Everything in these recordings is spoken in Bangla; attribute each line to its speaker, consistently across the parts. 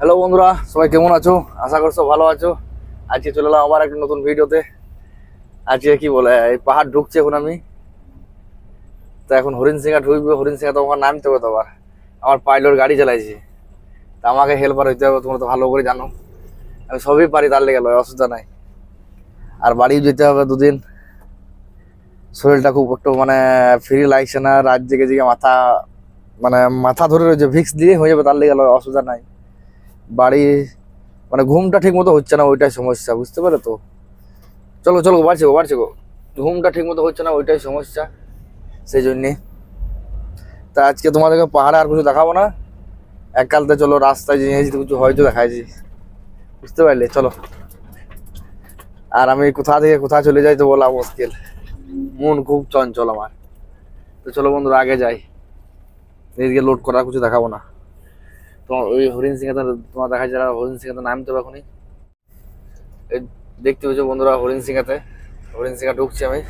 Speaker 1: হ্যালো বন্ধুরা, সবাই কেমন আছো? আশা করছ ভালো আছো। আজকে চলে এলাম আবার একটা নতুন ভিডিওতে। আজকে কি বলে, এই পাহাড় ঢুকছে এখন আমি। তো এখন হরিণ সিংহা ঢুকবে, হরিণ সিংহা তো আমার নামতে হবে তো আবার। আমার পাইলট গাড়ি চালাইছি। তা আমাকে হেল্পার হইতে হবে, তোমরা তো ভালো করে জানো। আমি সবই পারি, তার লেগে লয়, অসুবিধা নাই। আর বাড়ি যেতে হবে দুদিন। শরীরটা খুব একটু মানে ফ্রি লাগছে না, রাত জেগে জেগে মাথা মানে মাথা ধরে রয়েছে, ভিক্স দিয়ে হয়ে যাবে, তার লেগে লয়, অসুবিধা নাই। বাড়ি মানে ঘুমটা ঠিক মতো হচ্ছে না ওইটাই সমস্যা, বুঝতে পারো তো? চলো চলো, বাড়ছে গো বাড়ছে গো। ঘুমটা ঠিক মতো হচ্ছে না ওইটাই সমস্যা, সেই জন্যে। তা আজকে তোমাদেরকে পাহাড়ে আর কিছু দেখাবো না। এককালতে চলো রাস্তায় জিনিস কিছু হয়তো দেখাইছি। বুঝতে পারলে? চলো। আর আমি কোথা থেকে কোথা চলে যাই তো বলা মুশকিল মন খুব চঞ্চল আমার। তো চলো বন্ধুরা, আগে যাই। এদিকে লোড করা কিছু দেখাবো না। তোমার ওই হরিণ সিংহে তোমার দেখা যারা হরিণ সিংহে তো নামতে হবে এখনই। দেখতে পেয়েছ বন্ধুরা হরিণ সিংহাতে, হরিণ সিংহা ঢুকছি আমি।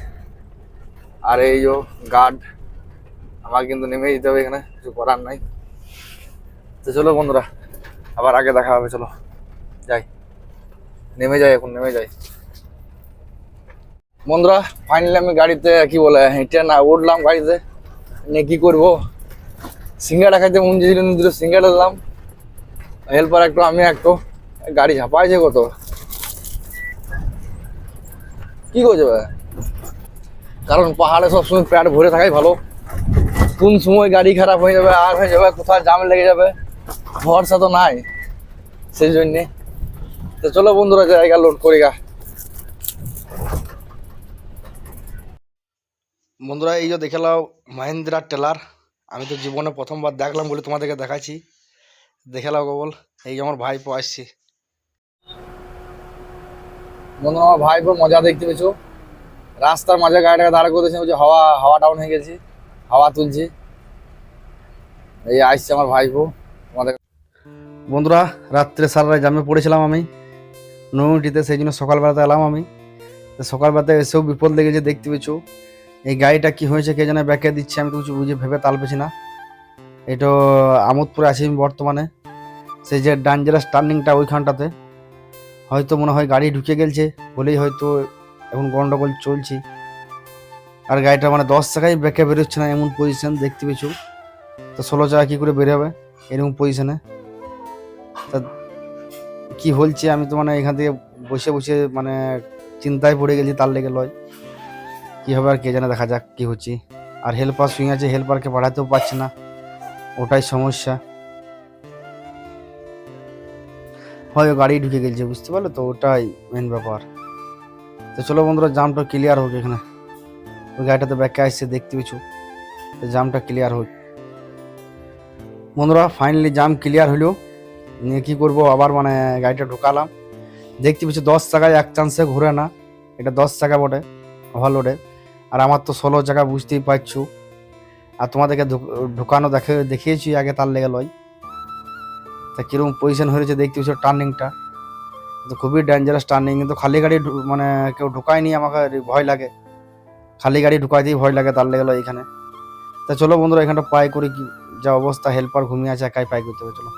Speaker 1: আর এই যে গার্ড আমাকে কিন্তু নেমে যেতে হবে এখানে, কিছু করার নাই। তো চলো বন্ধুরা, আবার আগে দেখা হবে, চলো। যাই। নেমে যাই এখন, নেমে যাই। বন্ধুরা ফাইনালি আমি গাড়িতে কি বলে, হেঁটে না উঠলাম গাড়িতে। নিয়ে কি করব? সিঙ্গাড়া খাইতে মন চেয়েছিল দুটো সিঙ্গাড়া দিলাম। হেল্পার একটু, আমি একটু গাড়ি ঝাপাইছে কত? কি করছে কারণ পাহাড়ে সবসময় প্যাট ভরে থাকাই ভালো। কোন সময় গাড়ি খারাপ হয়ে যাবে, আর হয়ে যাবে কোথায় জাম লেগে যাবে, ভরসা তো নাই সেই জন্যে। তো চলো বন্ধুরা, জায়গা লোড করি গা। বন্ধুরা, এই যে দেখে লাও মাহিন্দ্রা টেলার। আমি তো জীবনে প্রথমবার দেখলাম বলে তোমাদেরকে দেখাচ্ছি। দেখে নাও গোবল। এই যে আমার ভাইপো আসছে। বন্ধু আমার ভাইপো মজা দেখতে পেয়েছ। রাস্তার মাঝে গাড়িটাকে দাঁড় করে দিয়েছে ওই যে হাওয়া হাওয়া ডাউন হয়ে গেছে হাওয়া তুলছি। এই আসছে আমার ভাইপো। তোমাদের বন্ধুরা রাত্রে সারা রাত জামে পড়েছিলাম আমি। নৌটিতে সেই জন্য সকালবেলাতে এলাম আমি। সকালবেলাতে এসেও বিপদ লেগেছে দেখতে পেয়েছ। এই গাড়িটা কি হয়েছে কে জানে ব্যাকে দিচ্ছে আমি তো কিছু বুঝে ভেবে তাল পেছি না। এটা আমোদপুরে আছি আমি বর্তমানে। সেই যে ডেঞ্জারাস টার্নিংটা ওইখানটাতে, হয়তো মনে হয় গাড়ি ঢুকে গেছে বলেই হয়তো এখন গন্ডগোল চলছে। আর গাড়িটা মানে দশ টাকায় ব্যাকে বেরোচ্ছে না, এমন পজিশন দেখতে পেয়েছ? তো ষোলো টাকা কী করে বেরোবে এরকম পজিশনে তা কী হলছে আমি তো মানে এখান থেকে বসে বসে মানে চিন্তায় পড়ে গেছি, তার লেগে লয়। কী হবে আর কে জানে, দেখা যাক কী হচ্ছে। আর হেল্পার সুইং আছে হেল্পারকে পাঠাতেও পারছে না। ওটাই সমস্যা। হয় গাড়ি ঢুকে গেছে, বুঝতে পারল তো? ওটাই মেন ব্যাপার। তো চলো বন্ধুরা, জামটা ক্লিয়ার হোক এখানে। ওই গাড়িটাতে ব্যাকে আসছে, দেখতে পিছু তো জামটা ক্লিয়ার হোক। বন্ধুরা ফাইনালি জাম ক্লিয়ার হলো। নিয়ে কী করব? আবার মানে গাড়িটা ঢুকালাম। দেখতে পিছু দশ টাকায় এক চান্সে ঘুরে না। এটা দশ টাকা বটে ওভারলোডে আর আমার তো ষোলো জায়গা বুঝতেই পারছ। আর তোমাদেরকে ঢুক- ঢুকানো দেখে, দেখিয়েছি আগে, তার লেগে লয়। তা কীরকম পজিশন হয়েছে দেখতে পাচ্ছ টার্নিংটা তো খুবই ডেঞ্জারাস টার্নিং কিন্তু খালি গাড়ি মানে কেউ ঢুকায়নি আমাকে ভয় লাগে। খালি গাড়ি ঢুকাইতেই ভয় লাগে তার লেগে লয় এখানে তা চলো বন্ধুরা এখানটা পাই করে কি যা অবস্থা হেল্পার ঘুমিয়ে আছে একাই পাই করতে হবে চলো।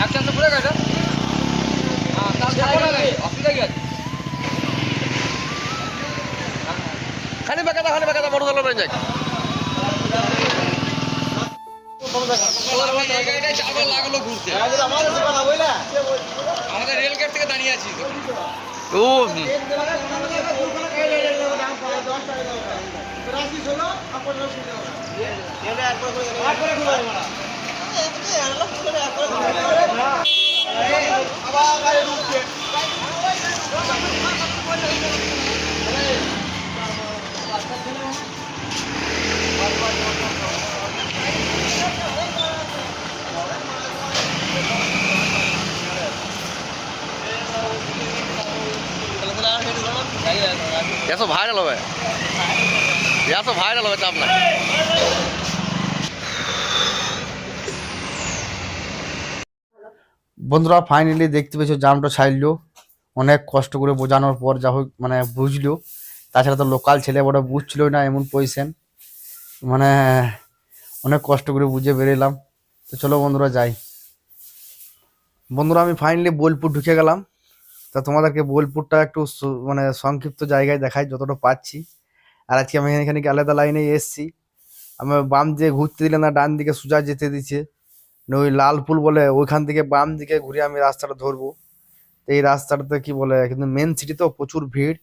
Speaker 2: খানি বেকাতা খানি বেকাতা বড় দলের যাই লাগল ঘুরতে আমাদের রেল গেট থেকে দাঁড়িয়ে আছি। এসো ভাইরাল হবে। এসো ভাইরাল হবে চাপ নাই।
Speaker 1: বন্ধুরা ফাইনালি দেখতে পেয়েছ জামটা ছাড়লো
Speaker 3: অনেক কষ্ট করে বোঝানোর পর যা হোক মানে বুঝলো। তাছাড়া তো লোকাল ছেলে বড় বুঝছিল না এমন পজিশন মানে অনেক কষ্ট করে বুঝে বেরোলাম। তো চলো বন্ধুরা যাই। বন্ধুরা, আমি ফাইনালি বোলপুর ঢুকে গেলাম। তা তোমাদেরকে বোলপুরটা একটু মানে সংক্ষিপ্ত জায়গায় দেখাই, যতটা পাচ্ছি। আর আজকে আমি এখানে আলাদা লাইনে এসেছি। আমি বাম দিয়ে ঘুরতে দিলে না, ডান দিকে সোজা যেতে দিচ্ছে। না ওই লালপুল বলে, ওইখান থেকে বাম দিকে ঘুরে আমি রাস্তাটা ধরবো। তো এই রাস্তাটাতে কি বলে, কিন্তু মেন সিটি তো প্রচুর ভিড়।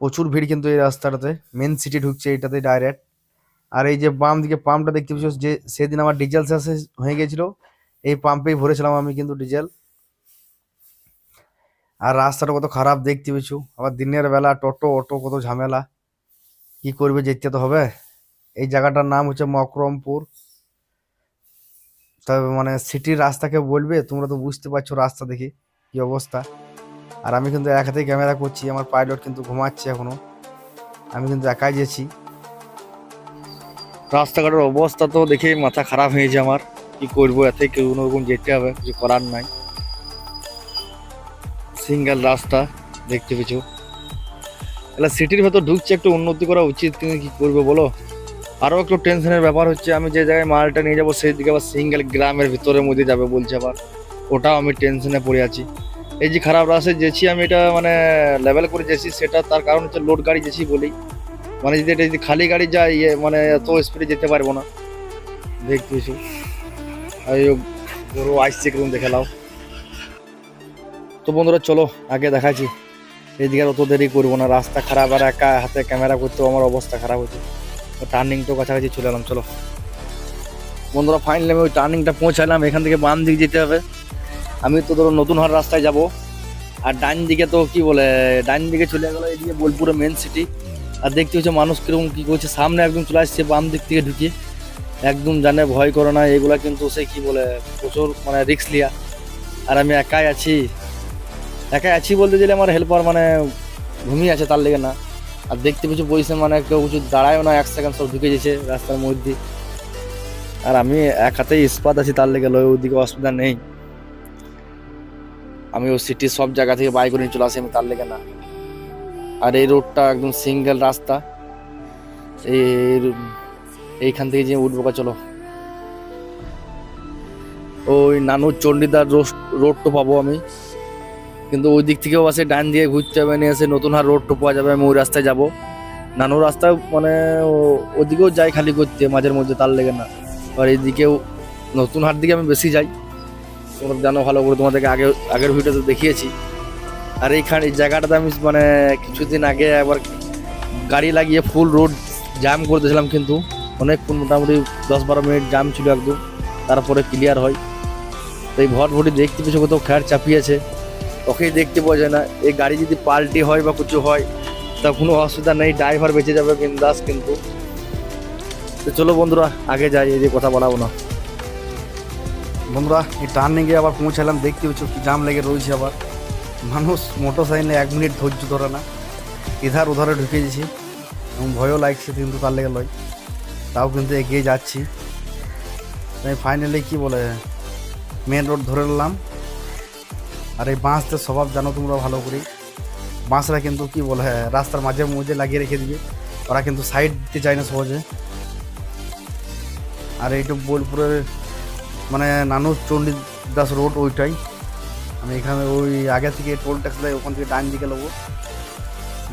Speaker 3: প্রচুর ভিড় কিন্তু এই রাস্তাটাতে। মেন সিটি ঢুকছে এইটাতে ডাইরেক্ট আর এই যে বাম দিকে পাম্পটা দেখতে পাচ্ছ, যে সেদিন আমার ডিজেল শেষ হয়ে গেছিল, এই পাম্পেই ভরেছিলাম আমি কিন্তু ডিজেল আর রাস্তাটা কত খারাপ দেখতে পেছু আবার দিনের বেলা টোটো, অটো, কত ঝামেলা। কি করবে যেতে তো হবে। এই জায়গাটার নাম হচ্ছে মকরমপুর। তবে মানে সিটির রাস্তাকে বলবে, তোমরা তো বুঝতে পারছ রাস্তা দেখি কি অবস্থা। আর আমি কিন্তু এক হাতেই ক্যামেরা করছি, আমার পাইলট কিন্তু ঘুমাচ্ছে এখনও। আমি কিন্তু একাই যেছি
Speaker 1: রাস্তাঘাটের অবস্থা তো দেখে মাথা খারাপ হয়েছে আমার। কি করব, এতে কোনো রকম যেতে হবে, কিছু করার নাই। সিঙ্গেল রাস্তা, দেখতে পেছো তাহলে সিটির ভেতর ঢুকছে, একটু উন্নতি করা উচিত কিন্তু কি করবে বলো? আরও একটু টেনশনের ব্যাপার হচ্ছে, আমি যে জায়গায় মালটা নিয়ে যাব সেই দিকে আবার সিঙ্গেল গ্রামের ভিতরের মধ্যে যাবে বলছে আবার। ওটাও আমি টেনশনে পড়ে আছি। এই যে খারাপ রাস্তায় যেছি, আমি এটা মানে লেভেল করে যেছি, সেটা তার কারণ হচ্ছে লোড গাড়ি যেছি বলি। মানে যদি এটা যদি খালি গাড়ি যায় ইয়ে মানে এত স্পিডে যেতে পারব না। দেখতেছি। এই গরু আসছে কীরকম দেখে লাও তো বন্ধুরা, চলো আগে দেখাচ্ছি। এদিকে আর অত দেরি করব না, রাস্তা খারাপ আর একা হাতে ক্যামেরা করতেও আমার অবস্থা খারাপ হচ্ছে। টার্নিং তো কাছাকাছি চলে এলাম, চলো। বন্ধুরা ফাইনালি আমি ওই টার্নিংটা পৌঁছালাম, এখান থেকে বাম দিকে যেতে হবে। আমি তো ধরো নতুন হওয়ার রাস্তায় যাব। আর ডান দিকে তো কি বলে, ডান দিকে চলে গেলো এদিকে বোলপুরে মেন সিটি আর দেখতে হচ্ছে মানুষ কীরকম কী করছে, সামনে একদম চলে আসছে বাম দিক থেকে ঢুকিয়ে একদম জানে ভয় করে না, এগুলা কিন্তু সে কি বলে, প্রচুর মানে রিক্স লিয়া আর আমি একাই আছি একাই আছি বলতে গেলে আমার হেল্পার মানে ঘুমিয়ে আছে তার লেগে না। আর দেখতে পিছু পজিশন মানে কেউ কিছু দাঁড়ায়ও না, এক সেকেন্ড সব ঢুকে গেছে রাস্তার মধ্যে। আর আমি এক হাতেই ইস্পাত আছি তার লেগে, লয় ওদিকে অসুবিধা নেই। আমি ওই সিটির সব জায়গা থেকে বাই করে নিয়ে চলে আসি, আমি তার লেগে না। আর এই রোডটা একদম সিঙ্গেল রাস্তা। এই এইখান থেকে যে উঠবো কা, চলো। ওই নানুর চণ্ডীদার রোডটা পাবো আমি। কিন্তু ওই দিক থেকেও আসে ডান দিয়ে ঘুরতে হবে, নিয়ে এসে নতুন হার রোডটা পাওয়া যাবে, আমি ওই রাস্তায় যাব। নানুর রাস্তা মানে ওদিকেও যাই খালি করতে, মাঝের মধ্যে, তার লেগে না। আর এইদিকেও নতুন হাট দিকে আমি বেশি যাই। তোমরা জানো, ভালো করে তোমাদেরকে আগে, আগের ভিডিওতে দেখিয়েছি। আর এইখানে এই জায়গাটাতে আমি মানে কিছুদিন আগে একবার গাড়ি লাগিয়ে ফুল রোড জ্যাম করে দিয়েছিলাম কিন্তু অনেকক্ষণ মোটামুটি দশ বারো মিনিট জ্যাম ছিল একদম, তারপরে ক্লিয়ার হয়। তো এই ভট ভটি দেখতে পেছো কোথাও খ্যার চাপিয়েছে। ওকেই দেখতে পাওয়া যায় না। এই গাড়ি যদি পাল্টি হয় বা কিছু হয়, তা কোনো অসুবিধা নেই ড্রাইভার বেঁচে যাবে বিন্দাস কিন্তু। তো চলো বন্ধুরা, আগে যাই, এই যে কথা বলাবো না।
Speaker 3: বন্ধুরা, এই টার্নিংয়ে আবার পৌঁছালাম, দেখতে কি জাম লেগে রয়েছে আবার। মানুষ মোটর সাইকেলে এক মিনিট ধৈর্য ধরে না, ইধার উধারে ঢুকে গেছি। এবং ভয়ও লাগছে কিন্তু তার লেগে লয়। তাও কিন্তু এগিয়ে যাচ্ছি। তাই ফাইনালি কি বলে মেন রোড ধরে নিলাম। আর এই বাঁশদের স্বভাব জানো তোমরা ভালো করে বাঁশরা কিন্তু কি বলে, রাস্তার মাঝে মধ্যে লাগিয়ে রেখে দিবে। ওরা কিন্তু সাইড দিতে চায় না সহজে। আর এইটু বোলপুরের মানে নানু চণ্ডীদাস রোড ওইটাই। আমি এখানে ওই আগে থেকে টোল ট্যাক্স দেয়, ওখান থেকে ডান দিকে নেব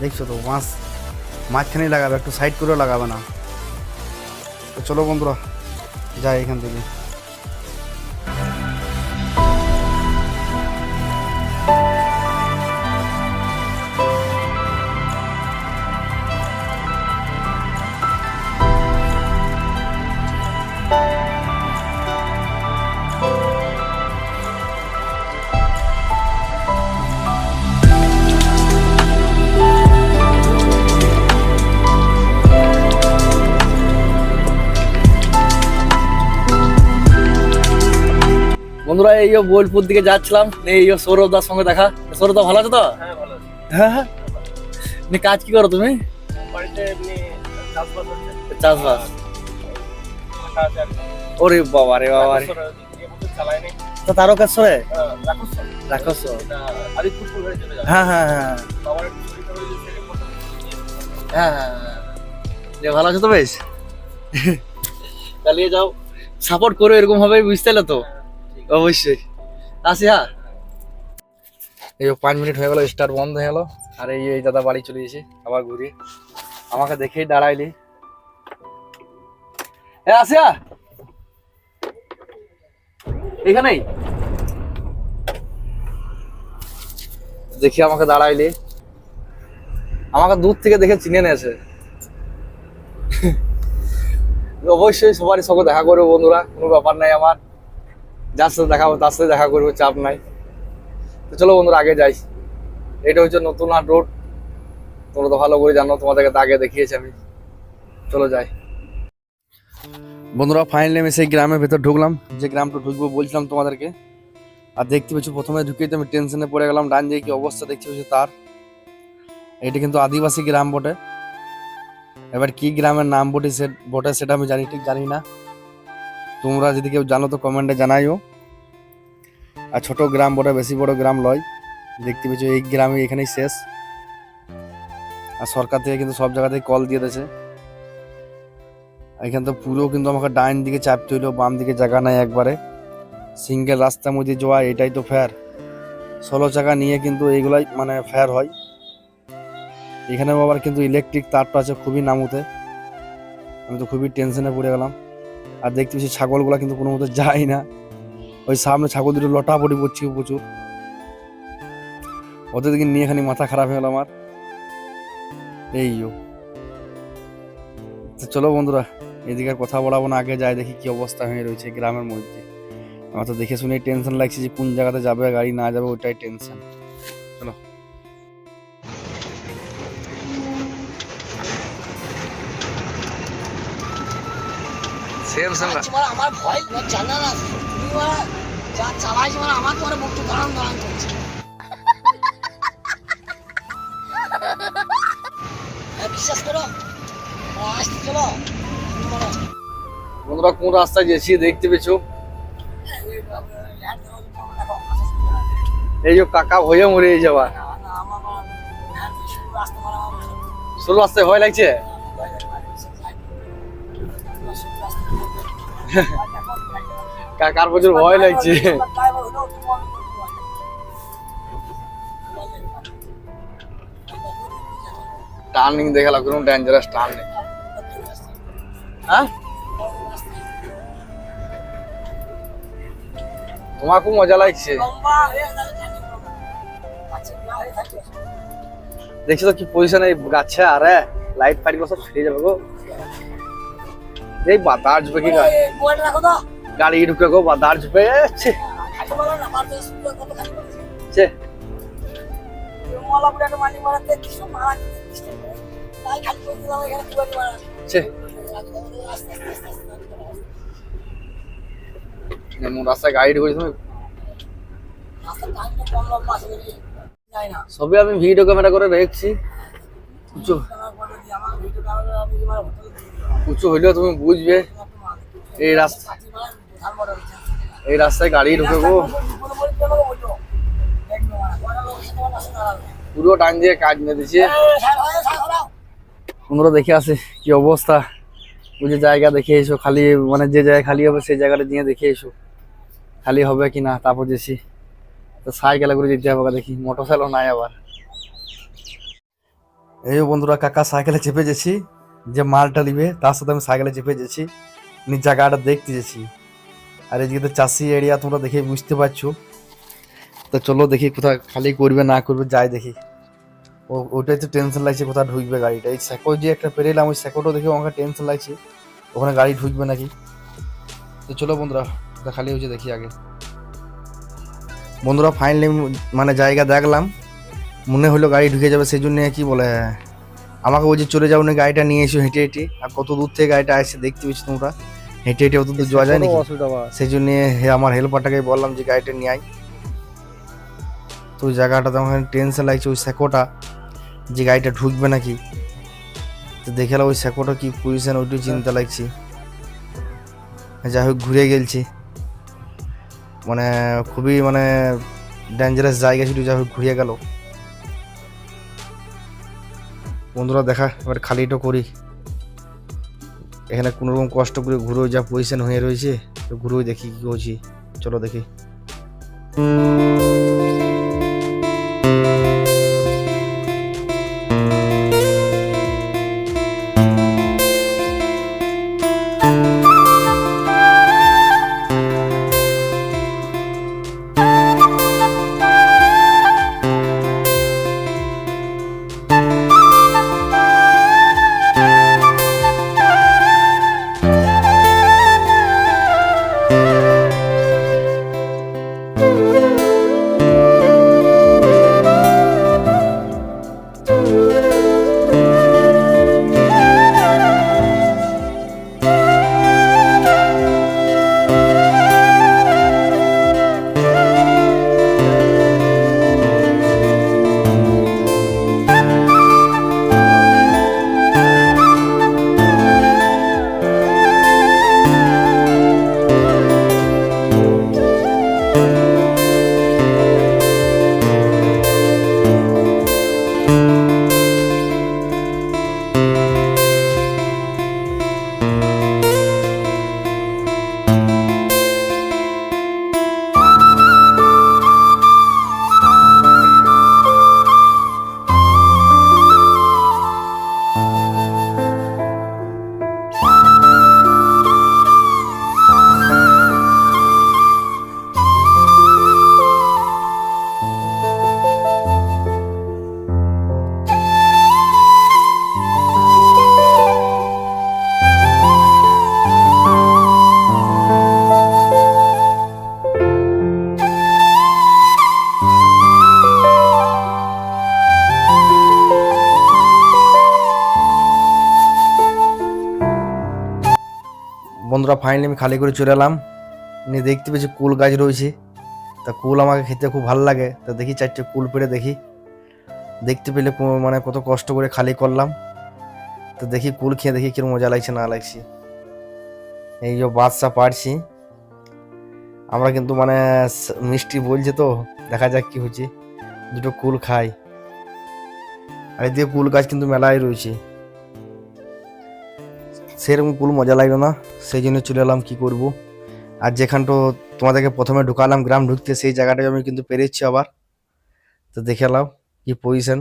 Speaker 3: দেখছ তো, মাছ মাঝখানেই লাগাবে, একটু সাইড করেও লাগাবে না। চলো বন্ধুরা, যাই এখান থেকে।
Speaker 1: বন্ধুরা এই বোলপুর দিকে যাচ্ছিলাম এই সৌরভদার সঙ্গে দেখা। সৌরভদা ভালো আছে তো?
Speaker 2: হ্যাঁ ভালো আছে।
Speaker 1: হ্যাঁ হ্যাঁ। কাজ কি করো তুমি?
Speaker 2: চাষবাস।
Speaker 1: ওরে বাবা রে বাবা রে।
Speaker 3: তারকেশ্বরে? হ্যাঁ হ্যাঁ হ্যাঁ হ্যাঁ হ্যাঁ। ভালো আছো তো বেশ? চালিয়ে যাও সাপোর্ট করো এরকম ভাবে বুঝতে তো। অবশ্যই। আসি হ্যাঁ এই পাঁচ মিনিট হয়ে গেল স্টার্ট বন্ধ হয়ে গেল। আর এই এই দাদা বাড়ি চলে গেছে, আবার ঘুরে। আমাকে দেখেই দাঁড়াইলি। এ আসিয়া এখানেই দেখি আমাকে দাঁড়াইলি। আমাকে দূর থেকে দেখে চিনে নিয়েছে। অবশ্যই সবারই সঙ্গে দেখা করব বন্ধুরা, কোনো ব্যাপার নাই আমার। যার সাথে দেখা হবে, তার সাথে দেখা করব, চাপ নাই। তো চলো বন্ধুরা, আগে যাই। এটা হচ্ছে নতুন হাট রোড। তোমরা তো ভালো করে জানো, তোমাদেরকে তো আগে দেখিয়েছি আমি। চলো যাই। বন্ধুরা ফাইনালি আমি সেই গ্রামের ভেতর ঢুকলাম। যে গ্রামটা ঢুকবো বলছিলাম তোমাদেরকে। আর দেখতে পাচ্ছি, প্রথমে ঢুকেই তো আমি টেনশনে পড়ে গেলাম। ডান দিকে কি অবস্থা দেখতে পাচ্ছি তার। এটা কিন্তু আদিবাসী গ্রাম বটে। এবার কি গ্রামের নাম বটে সে বটে সেটা আমি জানি ঠিক জানি না। তোমরা যদি কেউ জানো তো কমেন্টে জানাইও। আর ছোট গ্রাম বটে, বেশি বড় গ্রাম লয়। দেখতে পেয়েছ, এই গ্রামে এখানেই শেষ। আর সরকার থেকে কিন্তু সব জায়গাতেই কল দিয়ে দিয়েছে। এখান তো পুরো কিন্তু আমাকে ডাইন দিকে চাপতে হইল, বাম দিকে জায়গা নাই একবারে। সিঙ্গেল রাস্তার মধ্যে যাওয়া, এটাই তো ফেয়ার ষোলো চাকা নিয়ে কিন্তু এইগুলাই মানে ফেয়ার হয়। এখানে আবার কিন্তু ইলেকট্রিক তারটা আছে, খুবই নামুতে। আমি তো খুবই টেনশনে পড়ে গেলাম। আর দেখতে পাচ্ছি ছাগলগুলা কিন্তু কোনো মতো যায় না। ওই সামনে ছাগল দুটো লটাপটি পড়ছি প্রচুর। ওদের দিকে নিয়ে খানি মাথা খারাপ হয়ে গেল আমার। এই। তো চলো বন্ধুরা, এদিকে আর কথা বলাবো না, আগে যাই দেখি কি অবস্থা হয়ে রয়েছে গ্রামের মধ্যে। আমার তো দেখে শুনে টেনশন লাগছে যে কোন জায়গাতে যাবে, গাড়ি না যাবে ওটাই টেনশন
Speaker 1: সেম সেম
Speaker 2: আমার ভয় জানা না তুমি যা চালাইছি মানে আমার তোমার মুখটা দাঁড়ান দাঁড়ান করছে। বিশ্বাস করো? আসতে চলো।
Speaker 1: বন্ধুরা কোন রাস্তায় গেছি দেখতে পেয়েছ? এই যে কাকা ভয়ে মরে যাওয়া। ষোলো রাস্তায় ভয় লাগছে? কাকার প্রচুর ভয় লাগছে। টার্নিং দেখে লাগল, কোনো ডেঞ্জারাস টার্নিং হ্যাঁ? তোমার খুব মজা লাগছে। দেখছ তো কি পজিশন এই গাছে, আরে লাইট ফাইটগুলো সব ছিঁড়ে যাবে গো। এই বাতাস ঝুঁকে কি গাড়ি ঢুকে গো
Speaker 2: আস্তে
Speaker 1: এমন রাস্তায় গাড়ি ঢুকেছি সবই আমি ভিডিও ক্যামেরা করে রেখেছি। উঁচু হইলেও তুমি বুঝবে এই রাস্তা এই রাস্তায় গাড়ি ঢুকে গো। পুরো টাইম দিয়ে কাজ নিয়ে দিচ্ছে তোমরা দেখে আসে কি অবস্থা। বুঝে জায়গা দেখে এসো, খালি মানে যে জায়গায় খালি হবে সেই জায়গাটা দিয়ে দেখে এসো। খালি হবে কি না, তারপর যেছি তো সাইকেলে করে যেতে হবে দেখি মোটর সাইকেল নাই আবার। এই বন্ধুরা, কাকা সাইকেলে চেপে গেছি। যে মালটা নিবে, তার সাথে আমি সাইকেলে চেপে গেছি নিজ জায়গাটা দেখতে গেছি আর এদিকে তো চাষি এরিয়া তোমরা দেখে বুঝতে পারছ। তো চলো দেখি কোথায় খালি করবে, না করবে, যাই দেখি। ও, ওটাই তো টেনশন লাগছে, কোথায় ঢুকবে গাড়িটা। এই স্যাকো যে একটা পেরেলাম, ওই স্যাকোটাও দেখে আমাকে টেনশন লাগছে। ওখানে গাড়ি ঢুকবে নাকি? তো চলো বন্ধুরা খালি হয়েছে দেখি আগে। বন্ধুরা ফাইনালি মানে জায়গা দেখলাম। মনে হলো গাড়ি ঢুকে যাবে, সেই জন্য কি বলে আমাকে বলছে চলে যাও না গাড়িটা নিয়ে এসো হেঁটে হেঁটে। আর কত দূর থেকে গাড়িটা আসছে দেখতে পেয়েছি তোমরা? হেঁটে হেঁটে অত দূর যাওয়া যায় নাকি সেই জন্য আমার হেল্পারটাকে বললাম যে গাড়িটা নিয়ে আয়। তো জায়গাটা আমার টেনশন লাগছে ওই স্যাকোটা যে গাড়িটা ঢুকবে নাকি? তো দেখে ওই স্যাকোটা কি পজিশন ওইটাই চিন্তা লাগছে। যাই হোক ঘুরে গেলছি।
Speaker 3: মানে খুবই মানে ডেঞ্জারাস জায়গা ছিল যাই হোক ঘুরিয়ে গেল। বন্ধুরা দেখা, এবার খালিটা করি। এখানে কোনো রকম কষ্ট করে ঘুরেও যা পজিশন হয়ে রয়েছে, তো ঘুরেও দেখি কী করছি। চলো দেখি। বন্ধুরা ফাইনালি আমি খালি করে চলে এলাম। নিয়ে দেখতে পেয়েছি কুল গাছ রয়েছে। তা কুল আমাকে খেতে খুব ভালো লাগে। তা দেখি চারটে কুল পেড়ে দেখি। দেখতে পেলে মানে কত কষ্ট করে খালি করলাম। তো দেখি কুল খেয়ে দেখি কীরকম মজা লাগছে, না লাগছে। এই যে বাদশা পারছি। আমরা কিন্তু মানে মিষ্টি বলছে তো, দেখা যাক কি হচ্ছে। দুটো কুল খাই। আর এদিকে কুল গাছ কিন্তু মেলায় রয়েছে। সেরকম কুল মজা লাগল না। সেই জন্য চলে এলাম কী করব। আর যেখানটো তোমাদেরকে প্রথমে ঢুকালাম, গ্রাম ঢুকতে সেই জায়গাটায় আমি কিন্তু পেরেছি আবার। তো দেখে এলাম কি পজিশন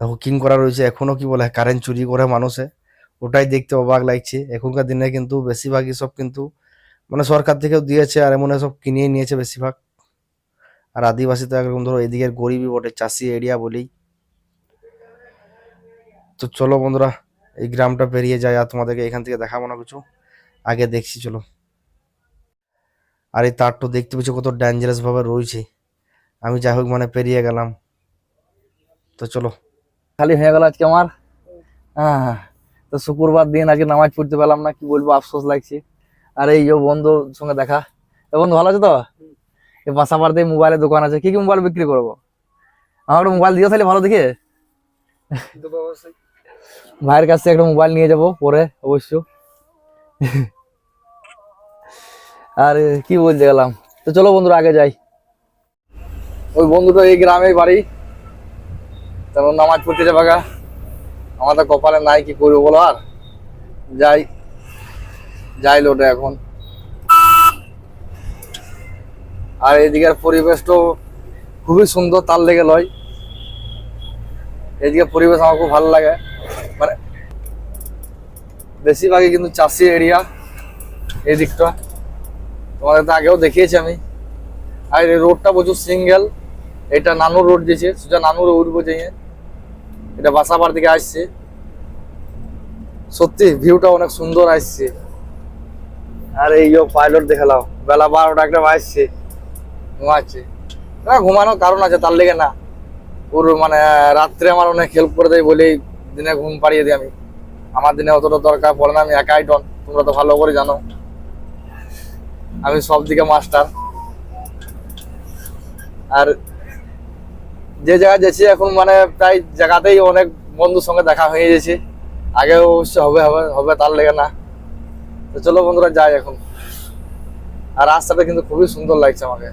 Speaker 3: হুকিং করা রয়েছে। এখনও কি বলে কারেন্ট চুরি করে মানুষে। ওটাই দেখতে অবাক লাগছে। এখনকার দিনে কিন্তু বেশিরভাগই সব কিন্তু মানে সরকার থেকেও দিয়েছে আর এমন সব কিনিয়ে নিয়েছে বেশিরভাগ। আর আদিবাসী তো একরকম, ধরো এদিকের গরিবই বটে, চাষি এরিয়া বলেই। তো চলো বন্ধুরা এই গ্রামটা পেরিয়ে যায় আর তোমাদেরকে এখান থেকে দেখাবো না কিছু। আগে দেখছি চলো। আর এই তারটা দেখতে পেয়েছ কত ডেঞ্জারাস ভাবে রয়েছে। আমি যাই হোক মানে পেরিয়ে গেলাম। তো চলো।
Speaker 1: খালি হয়ে গেল আজকে আমার? হ্যাঁ তো শুক্রবার দিন আজকে নামাজ পড়তে পেলাম না কি বলব আফসোস লাগছে। আর এই যে বন্ধুর সঙ্গে দেখা। এ বন্ধু ভালো আছে তো? এই বাসাবাড়িতে মোবাইলের দোকান আছে কি কি মোবাইল বিক্রি করব? আমার একটা মোবাইল দিও তাহলে ভালো দেখে। ভাইয়ের কাছ একটা মোবাইল নিয়ে যাব পরে, অবশ্য। আর, কি বলতে গেলাম? তো চলো বন্ধুরা, আগে যাই। ওই বন্ধুটা এই গ্রামেই বাড়ি। তেমন নামাজ পড়তে যাবা গা। আমাদের কপালে নাই, কি করব বলো আর? যাই। যাই লোটে এখন। আর এদিকের পরিবেশটাও খুবই সুন্দর, তার লেগে লয়। এদিকে পরিবেশ আমার খুব ভালো লাগে। মানে বেশিরভাগই কিন্তু চাষি এরিয়া এই দিকটা। তোমাদের তো আগেও দেখিয়েছি আমি। আর এই রোডটা প্রচুর সিঙ্গেল এটা নানুর রোড দিয়েছে, সোজা নানুরে উঠবো যেয়ে। এটা বাসাবার দিকে আসছে। সত্যি ভিউটা অনেক সুন্দর আসছে। আর এই পাইলট দেখালাম, বেলা বারোটা একটা আসছে ঘুমাচ্ছে। না, ঘুমানোর কারণ আছে, তার লেগে না। ওর মানে রাত্রে আমার অনেক হেল্প করে দেয় বলেই দিনে ঘুম পাড়িয়ে দিই আমি আমার দিনে অতটা দরকার পড়ে না আমি একাই ডন তোমরা তো ভালো করে জানো আমি সব দিকে মাস্টার আর যে জায়গায় যাচ্ছি এখন মানে প্রায় জায়গাতেই অনেক বন্ধুর সঙ্গে দেখা হয়ে গেছে আগে অবশ্য হবে হবে হবে তার লেগে না তো চলো বন্ধুরা যাই এখন আর রাস্তাটা কিন্তু খুবই সুন্দর লাগছে আমাকে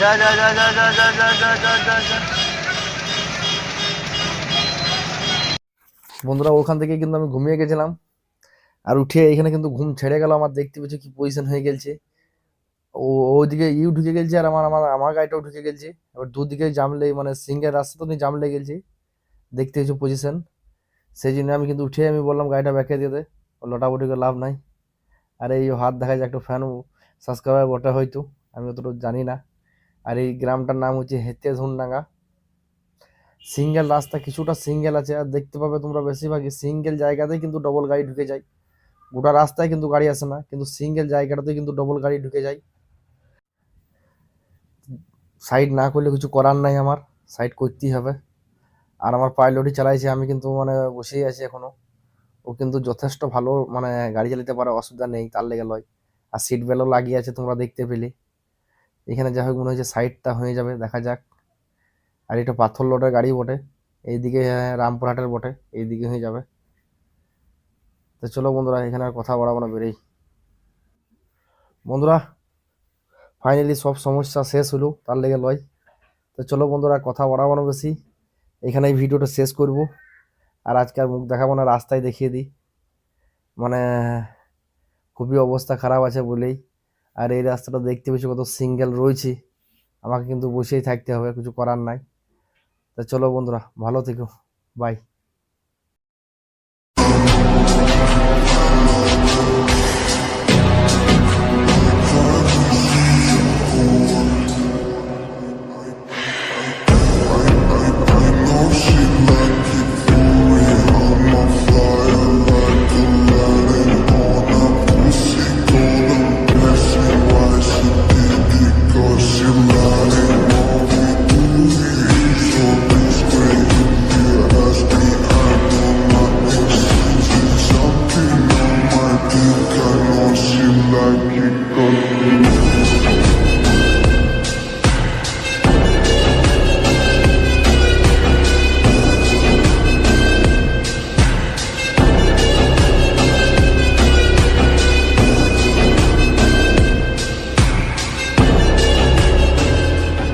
Speaker 1: যা যা যা যা যা যা যা যা যা যা বন্ধুরা, ওখান থেকে কিন্তু আমি ঘুমিয়ে গেছিলাম। আর উঠে এখানে কিন্তু ঘুম ছেড়ে গেল আমার, দেখতে পেয়েছি কি পজিশন হয়ে গেছে ও, ওইদিকে ইউ ঢুকে গেছে আর আমার আমার আমার গাড়িটাও ঢুকে গেছে এবার দুদিকে জামলে মানে সিঙ্গেল রাস্তা তো জাম লেগে গেছে দেখতে পেয়েছি পজিশন সেই জন্য আমি কিন্তু উঠে আমি বললাম, গাড়িটা ব্যাকে দিয়ে দে। লোটাবুটি করে লাভ নাই। আর এই হাত দেখা যায়, একটা ফ্যান সাবস্ক্রাইবার বটে হয়তো, আমি অতটা জানি না। আর এই গ্রামটার নাম হচ্ছে হেতে ধুনডাঙ্গা। সিঙ্গেল রাস্তা কিছুটা সিঙ্গেল আছে, আর দেখতে পাবে তোমরা বেশিরভাগই সিঙ্গেল জায়গাতেই কিন্তু ডবল গাড়ি ঢুকে যায়। গোটা রাস্তায় কিন্তু গাড়ি আসে না, কিন্তু সিঙ্গেল জায়গাটাতে কিন্তু ডবল গাড়ি ঢুকে যায়। সাইড না করলে কিছু করার নাই আমার সাইড করতেই হবে। আর আমার পাইলটই চালাইছে, আমি কিন্তু মানে বসেই আছি এখনও ও কিন্তু যথেষ্ট ভালো মানে গাড়ি চালাতে পারে, অসুবিধা নেই, তার লেগে লয়। আর সিট বেল্টও লাগিয়ে আছে তোমরা দেখতে পেলে। এখানে যা হোক মনে হয়েছে সাইডটা হয়ে যাবে, দেখা যাক। আর এটা পাথর লোডের গাড়ি বটে। এইদিকে আহ, রামপুরহাটের বটে। এইদিকে হয়ে যাবে। তো চলো বন্ধুরা এখানে আর কথা বাড়াবো না বেরেই। বন্ধুরা ফাইনালি সব সমস্যা শেষ হলো তার লেগে লয়। তো চলো বন্ধুরা কথা বাড়াবো না বেশি। এখানে ভিডিওটা শেষ করব। আর আজকে আর মুখ দেখাবো না রাস্তায় দেখিয়ে দিই। মানে খুবই অবস্থা খারাপ আছে বলেই। আর এই রাস্তাটা দেখতে পেয়েছি কত সিঙ্গেল রয়েছে। আমাকে কিন্তু বসেই থাকতে হবে কিছু করার নাই। চলো বন্ধুরা ভালো থেকো বাই